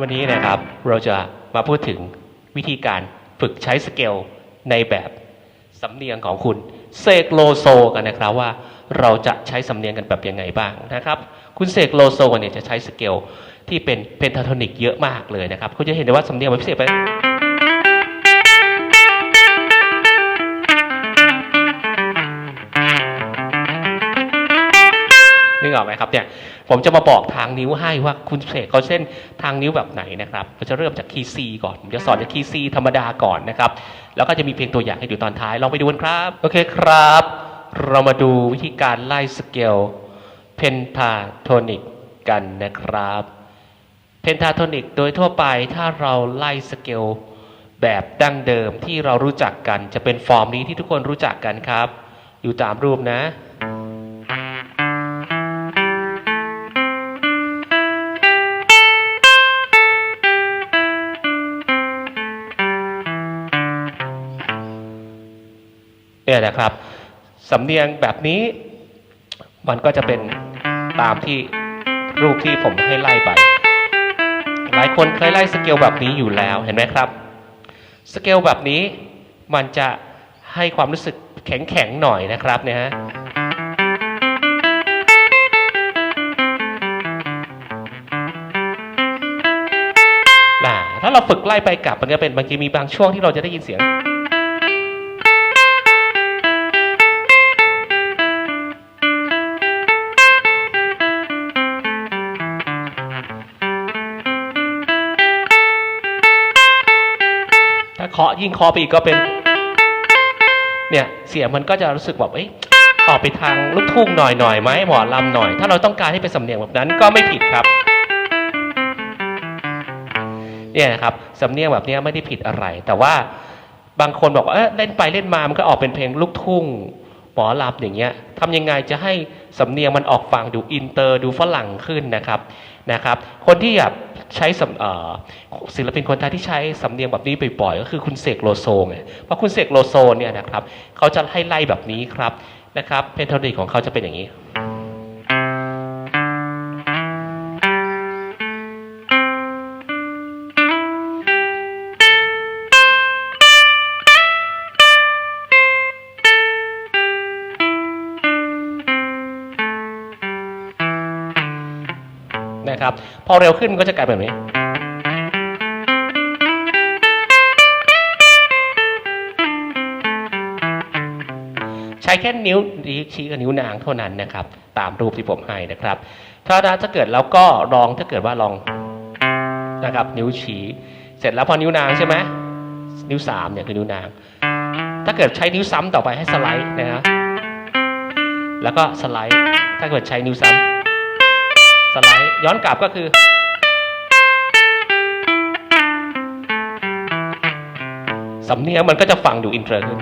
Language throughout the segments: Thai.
วันนี้นะครับเราจะมาพูดถึงวิธีการฝึกใช้สเกลในแบบสำเนียงของคุณเสกโลโซกันนะครับว่าเราจะใช้สำเนียงกันแบบยังไงบ้างนะครับ คุณเสกโลโซเนี่ยจะใช้สเกลที่เป็นเพนทาโทนิกเยอะมากเลยนะครับคุณจะเห็นได้ว่าสำเนียงมันพิเศษไปนึกออกไหมครับเนี่ย ผมจะมาบอกทางนิ้วให้ว่าคุณเสกเขาเส้นทางนิ้วแบบไหนนะครับเราจะเริ่มจากคีย์ซีก่อนผมจะสอนจากคีย์ซีธรรมดาก่อนนะครับ แล้วก็จะมีเพลงตัวอย่างให้ดูตอนท้ายลองไปดูกันครับ โอเคครับ เรามาดูวิธีการไล่สเกลเพนทาโทนิกกันนะครับเพนทาโทนิกโดยทั่วไปถ้าเราไล่สเกลแบบดั้งเดิมที่เรารู้จักกันจะเป็นฟอร์มนี้ที่ทุกคนรู้จักกันครับ อยู่ตามรูปนะ เนี่ยนะครับ สำเนียงแบบนี้มันก็จะเป็นตามที่รูปที่ผมให้ไล่ไป หลายคนเคยไล่สเกลแบบนี้อยู่แล้วเห็นไหมครับสเกลแบบนี้มันจะให้ความรู้สึกแข็งๆหน่อยนะครับเนี่ยฮะนะถ้าเราฝึกไล่ไปกลับมันจะเป็นบางทีมีบางช่วงที่เราจะได้ยินเสียง ยิ่งเคาะไปอีกก็เป็น เนี่ยเสียงมันก็จะรู้สึกแบบเอ้ยออกไปทางลูกทุ่งหน่อยหน่อยไหมหมอลำหน่อย ถ้าเราต้องการให้เป็นสำเนียงแบบนั้นก็ไม่ผิดครับเนี่ยนะครับสำเนียงแบบนี้ไม่ได้ผิดอะไร แต่ว่าบางคนบอกว่าเออเล่นไปเล่นมามันก็ออกเป็นเพลงลูกทุ่งหมอลำอย่างเงี้ยทำยังไงจะให้สำเนียงมันออกฟังดูอินเตอร์ดูฝรั่งขึ้นนะครับนะครับ คนที่อยาก ใช้สำศิลปินคนไทยที่ใช้สำเนียงแบบนี้บ่อยๆก็คือคุณเสกโลโซไงเพราะคุณเสกโลโซเนี่ยนะครับเขาจะให้ไล่แบบนี้ครับนะครับเพนโทนิกของเขาจะเป็นอย่างนี้ นะครับ พอเร็วขึ้นมันก็จะกลายเป็นแบบนี้ใช้แค่นิ้วชี้กับนิ้วนางเท่านั้นนะครับ ตามรูปที่ผมให้นะครับ ถ้าถ้าเกิดแล้วก็ลองถ้าเกิดว่าลองนะครับ นิ้วชี้ เสร็จแล้วพอนิ้วนางใช่ไหมนิ้วสามเนี่ยคือนิ้วนาง ถ้าเกิดใช้นิ้วซ้ำต่อไปให้สไลด์นะฮะแล้วก็สไลด์ ถ้าเกิดใช้นิ้วซ้ำ ย้อนกลับก็คือ สำเนียงมันก็จะฟังดูอินเตอร์ขึ้น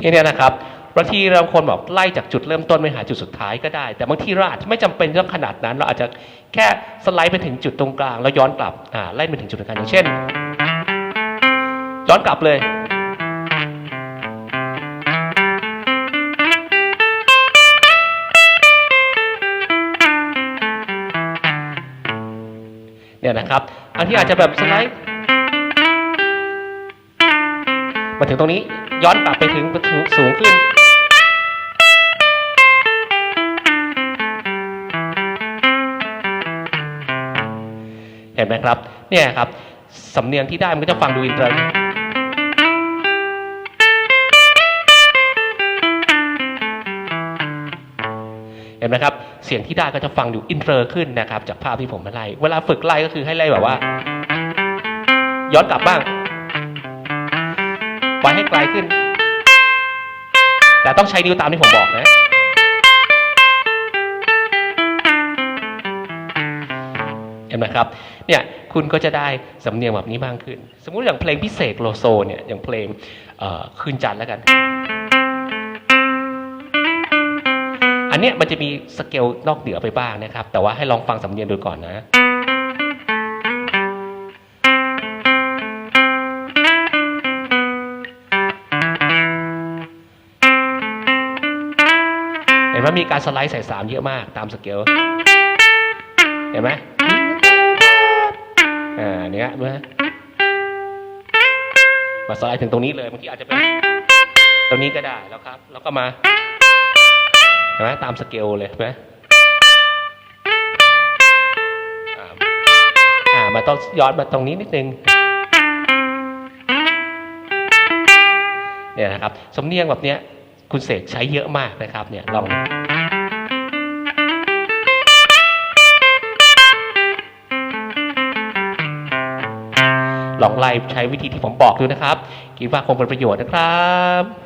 ทีนี้นะครับบางทีเราคนบอกไล่จากจุดเริ่มต้นไปหาจุดสุดท้ายก็ได้ แต่บางทีเราอาจจะไม่จำเป็นต้องขนาดนั้น เราอาจจะแค่สไลด์ไปถึงจุดตรงกลาง แล้วย้อนกลับอ่าไล่ไปถึงจุดตรงกลางอย่างเช่น ย้อนกลับเลย เนี่ยนะครับอันที่อาจจะแบบสไลด์มาถึงตรงนี้ย้อนกลับไปถึงสูงขึ้นเห็นไหมครับเนี่ยครับสำเนียงที่ได้มันก็จะฟังดูอินเตอร์เห็นไหมครับ เสียงที่ได้ก็จะฟังดูอินเตอร์ขึ้นนะครับ จากภาพที่ผมมาไล่เวลาฝึกไล่ก็คือให้ไล่แบบว่า ย้อนกลับบ้างปล่อยให้ไกลขึ้น แต่ต้องใช้นิ้วตามที่ผมบอกนะเห็นไหมครับเนี่ยคุณก็จะได้สำเนียงแบบนี้มากขึ้น สมมุติอย่างเพลงพิเศษโลโซเนี่ยอย่างเพลงคืนจันทร์แล้วกัน เนี้ยมันจะมีสเกลนอกเหนือไปบ้างนะครับ แต่ว่าให้ลองฟังสำเนียงดูก่อนนะเห็นไหมมีการสไลด์ใส่สามเยอะมากตามสเกลเห็นไหมอ่าเนี้ยมื่อมาสไลด์ถึงตรงนี้เลยเมื่อกี้อาจจะเป็นตรงนี้ก็ได้แล้วครับ แล้วก็มา ห็นไหมตามสเกลเลยไหมอ่าอ่ามาต้องย้อนมาตรงนี้นิดนึงเนี่ยนะครับสำเนียงแบบเนี้ยคุณเสกใช้เยอะมากนะครับเนี่ยลองลองไล่ใช้วิธีที่ผมบอกดูนะครับ คิดว่าคงเป็นประโยชน์นะครับ